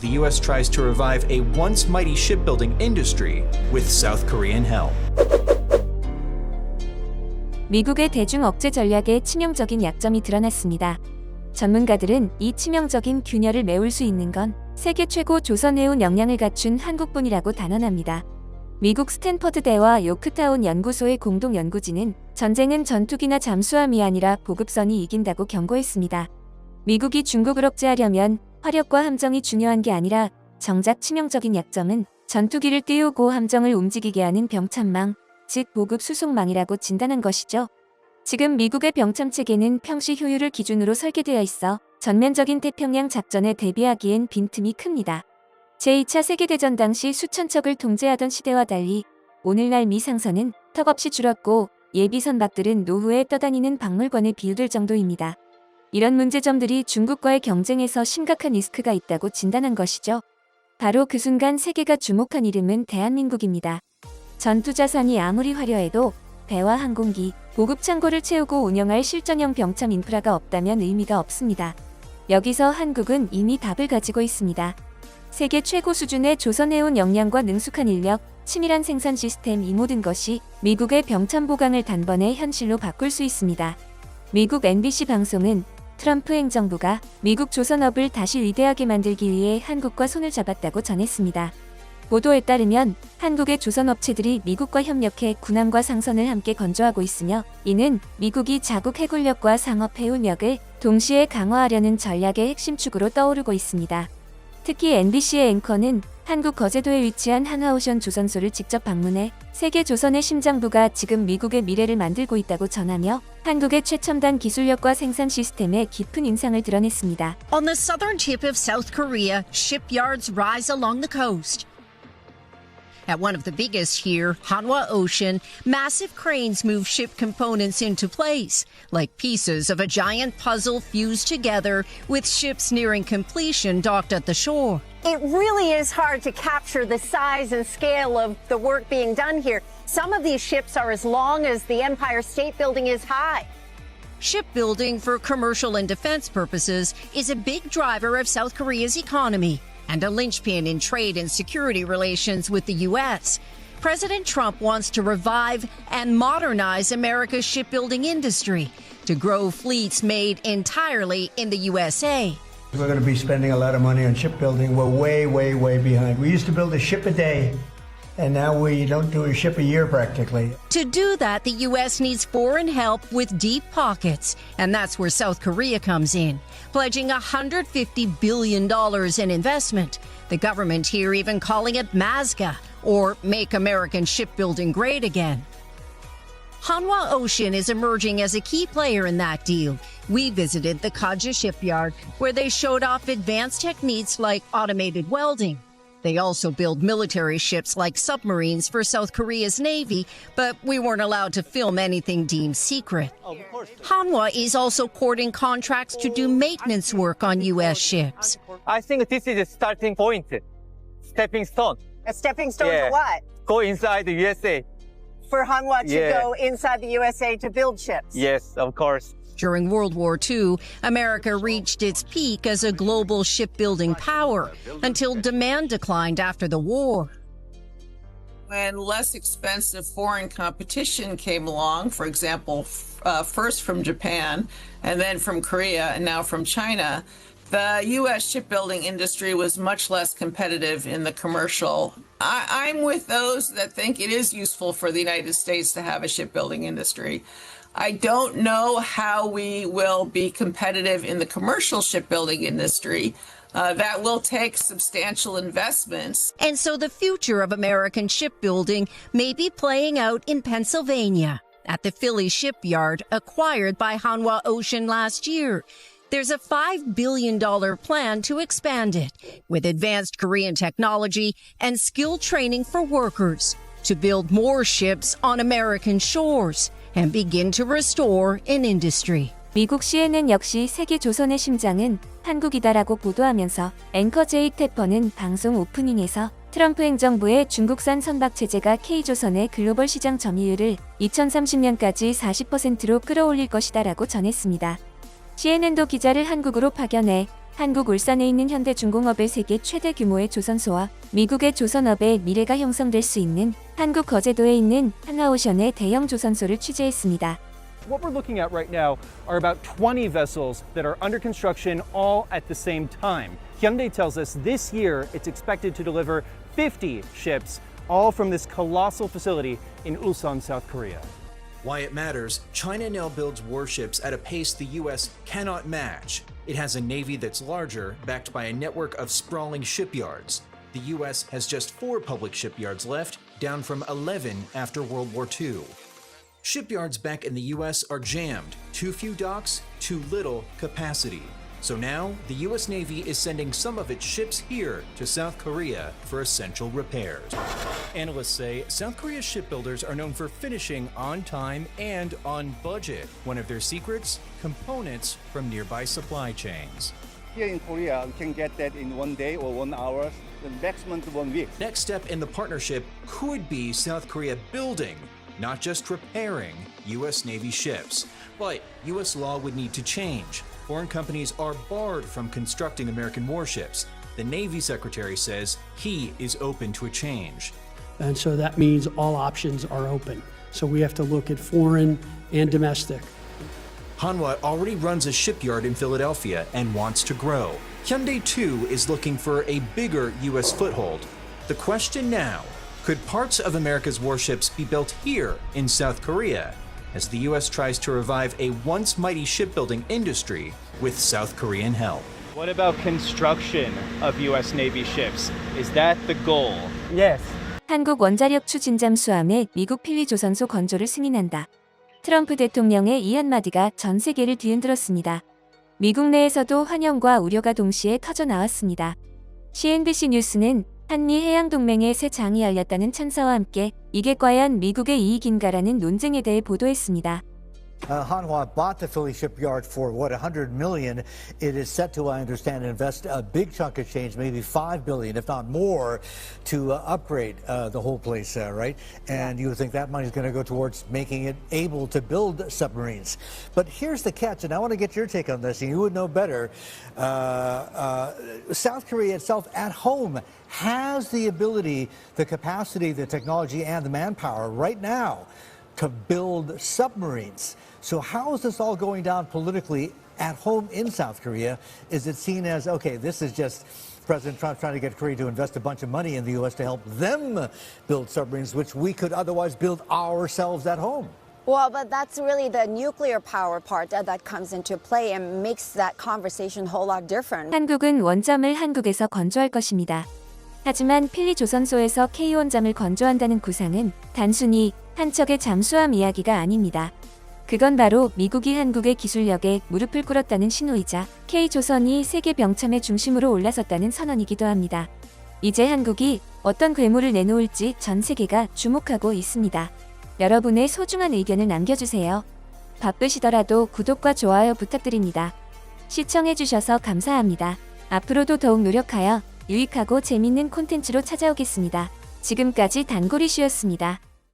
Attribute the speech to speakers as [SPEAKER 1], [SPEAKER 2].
[SPEAKER 1] the US tries to revive a once mighty shipbuilding industry with South Korean help.
[SPEAKER 2] 미국의 대중 억제 전략의 치명적인 약점이 드러났습니다. 전문가들은 이 치명적인 균열을 메울 수 있는 건 세계 최고 조선해운 역량을 갖춘 한국뿐이라고 단언합니다. 미국 스탠퍼드 대와 요크타운 연구소의 공동 연구진은 전쟁은 전투기나 잠수함이 아니라 보급선이 이긴다고 경고했습니다. 미국이 중국을 억제하려면 화력과 함정이 중요한 게 아니라 정작 치명적인 약점은 전투기를 띄우고 함정을 움직이게 하는 병참망, 즉 보급 수송망이라고 진단한 것이죠. 지금 미국의 병참 체계는 평시 효율을 기준으로 설계되어 있어 전면적인 태평양 작전에 대비하기엔 빈틈이 큽니다. 제2차 세계대전 당시 수천 척을 통제하던 시대와 달리 오늘날 미 상선은 턱없이 줄었고 예비 선박들은 노후에 떠다니는 박물관에 비유될 정도입니다. 이런 문제점들이 중국과의 경쟁에서 심각한 리스크가 있다고 진단한 것이죠. 바로 그 순간 세계가 주목한 이름은 대한민국입니다. 전투 자산이 아무리 화려해도 배와 항공기, 보급 창고를 채우고 운영할 실전형 병참 인프라가 없다면 의미가 없습니다. 여기서 한국은 이미 답을 가지고 있습니다. 세계 최고 수준의 조선해운 역량과 능숙한 인력, 치밀한 생산 시스템 이 모든 것이 미국의 병참 보강을 단번에 현실로 바꿀 수 있습니다. 미국 NBC 방송은 트럼프 행정부가 미국 조선업을 다시 위대하게 만들기 위해 한국과 손을 잡았다고 전했습니다. 보도에 따르면 한국의 조선업체들이 미국과 협력해 군함과 상선을 함께 건조하고 있으며 이는 미국이 자국 해군력과 상업 해운력을 동시에 강화하려는 전략의 핵심 축으로 떠오르고 있습니다. 특히 NBC의 앵커는 한국 거제도에 위치한 한화오션 조선소를 직접 방문해 세계 조선의 심장부가 지금 미국의 미래를 만들고 있다고 전하며 한국의 최첨단 기술력과 생산 시스템에 깊은 인상을 드러냈습니다.
[SPEAKER 3] On the southern tip of South Korea, shipyards rise along the coast. At one of the biggest here, Hanwha Ocean, massive cranes move ship components into place, like pieces of a giant puzzle fused together with ships nearing completion docked at the shore.
[SPEAKER 4] It really is hard to capture the size and scale of the work being done here. Some of these ships are as long as the Empire State Building is high.
[SPEAKER 3] Shipbuilding for commercial and defense purposes is a big driver of South Korea's economy and a linchpin in trade and security relations with the U.S. President Trump wants to revive and modernize America's shipbuilding industry to grow fleets made entirely in the USA.
[SPEAKER 5] We're going to be spending a lot of money on shipbuilding. We're way, way, way behind. We used to build a ship a day, and now we don't do a ship a year practically.
[SPEAKER 3] To do that, the U.S. needs foreign help with deep pockets, and that's where South Korea comes in, pledging $150 billion in investment. The government here even calling it MASGA, or Make American Shipbuilding Great Again. Hanwha Ocean is emerging as a key player in that deal. We visited the Kaja shipyard, where they showed off advanced techniques like automated welding. They also build military ships like submarines for South Korea's Navy, but we weren't allowed to film anything deemed secret. Hanwha is also courting contracts to do maintenance work on U.S. ships.
[SPEAKER 6] I think this is a starting point, stepping stone.
[SPEAKER 4] A stepping stone
[SPEAKER 6] Yeah.
[SPEAKER 4] to what?
[SPEAKER 6] Go inside the USA.
[SPEAKER 4] For Hanwha to
[SPEAKER 6] Yeah.
[SPEAKER 4] go inside the USA to build ships.
[SPEAKER 6] Yes, of course.
[SPEAKER 3] During World War II, America reached its peak as a global shipbuilding power until demand declined after the war.
[SPEAKER 7] when less expensive foreign competition came along, for example, uh, first from Japan and then from Korea and now from China, the U.S. shipbuilding industry was much less competitive in the commercial. I, I'm with those that think it is useful for the United States to have a shipbuilding industry. I don't know how we will be competitive in the commercial shipbuilding industry. Uh, that will take substantial investments.
[SPEAKER 3] And so the future of American shipbuilding may be playing out in Pennsylvania at the Philly shipyard acquired by Hanwha Ocean last year. There's a $5 billion plan to expand it with advanced Korean technology and skill training for workers to build more ships on American shores and begin to restore an industry.
[SPEAKER 2] 미국 CNN 역시 세계 조선의 심장은 한국이다라고 보도하면서 앵커 제이 태퍼는 방송 오프닝에서 트럼프 행정부의 중국산 선박 체제가 K조선의 글로벌 시장 점유율을 2030년까지 40%로 끌어올릴 것이다라고 전했습니다. CNN도 기자를 한국으로 파견해 한국 울산에 있는 현대중공업의 세계 최대 규모의 조선소와 미국의 조선업의 미래가 형성될 수 있는 한국 거제도에 있는 한화오션의 대형 조선소를 취재했습니다.
[SPEAKER 8] What we're looking at right now are about 20 vessels that are under construction all at the same time. Hyundai tells us this year it's expected to deliver 50 ships, all from this colossal facility in Ulsan, South Korea.
[SPEAKER 1] Why it matters, China now builds warships at a pace the US cannot match. It has a navy that's larger, backed by a network of sprawling shipyards. The US has just four public shipyards left, down from 11 after World War II. Shipyards back in the US are jammed, too few docks, too little capacity. So now, the US Navy is sending some of its ships here to South Korea for essential repairs. Analysts say South Korea's shipbuilders are known for finishing on time and on budget. One of their secrets? Components from nearby supply chains.
[SPEAKER 9] Here in Korea, we can get that in one day or one hour, the maximum to one week.
[SPEAKER 1] Next step in the partnership could be South Korea building, not just repairing, U.S. Navy ships. But U.S. law would need to change. Foreign companies are barred from constructing American warships. The Navy Secretary says he is open to a change.
[SPEAKER 10] And so that means all options are open. So we have to look at foreign and domestic.
[SPEAKER 1] Hanwha already runs a shipyard in Philadelphia and wants to grow. Hyundai too is looking for a bigger U.S. foothold. The question now could parts of America's warships be built here in South Korea as the U.S. tries to revive a once mighty shipbuilding industry with South Korean help?
[SPEAKER 8] What about construction of U.S. Navy ships? Is that the goal?
[SPEAKER 6] Yes.
[SPEAKER 2] 한국 원자력 추진 잠 수함에 미국 필리 조선소 건조를 승인한다. 트럼프 대통령의 이 한마디가 전 세계를 뒤흔들었습니다. 미국 내에서도 환영과 우려가 동시에 터져 나왔습니다. CNBC 뉴스는 한미 해양동맹의 새 장이 열렸다는 찬사와 함께 이게 과연 미국의 이익인가라는 논쟁에 대해 보도했습니다.
[SPEAKER 11] Uh, Hanwha bought the Philly shipyard for what 100 million. It is set to, I understand, invest a big chunk of change, maybe five billion, if not more, to uh, upgrade uh, the whole place, uh, right? And you would think that money is going to go towards making it able to build submarines. But here's the catch, and I want to get your take on this, and you would know better. Uh, uh, South Korea itself, at home, has the ability, the capacity, the technology, and the manpower right now to build submarines. So, how is this all going down politically at home in South Korea? Is it seen as, okay, this is just President Trump trying to get Korea to invest a bunch of money in the U.S. to help them build submarines, which we could otherwise build ourselves at home?
[SPEAKER 12] Well, but that's really the nuclear power part that, that comes into play and makes that conversation a whole lot different.
[SPEAKER 2] 한국은 원점을 한국에서 건조할 것입니다. 하지만 필리 조선소에서 K 원점을 건조한다는 구상은 단순히 한 척의 잠수함 이야기가 아닙니다. 그건 바로 미국이 한국의 기술력에 무릎을 꿇었다는 신호이자 K조선이 세계 병참의 중심으로 올라섰다는 선언이기도 합니다. 이제 한국이 어떤 괴물을 내놓을지 전 세계가 주목하고 있습니다. 여러분의 소중한 의견을 남겨주세요. 바쁘시더라도 구독과 좋아요 부탁드립니다. 시청해주셔서 감사합니다. 앞으로도 더욱 노력하여 유익하고 재밌는 콘텐츠로 찾아오겠습니다. 지금까지 단골이슈였습니다.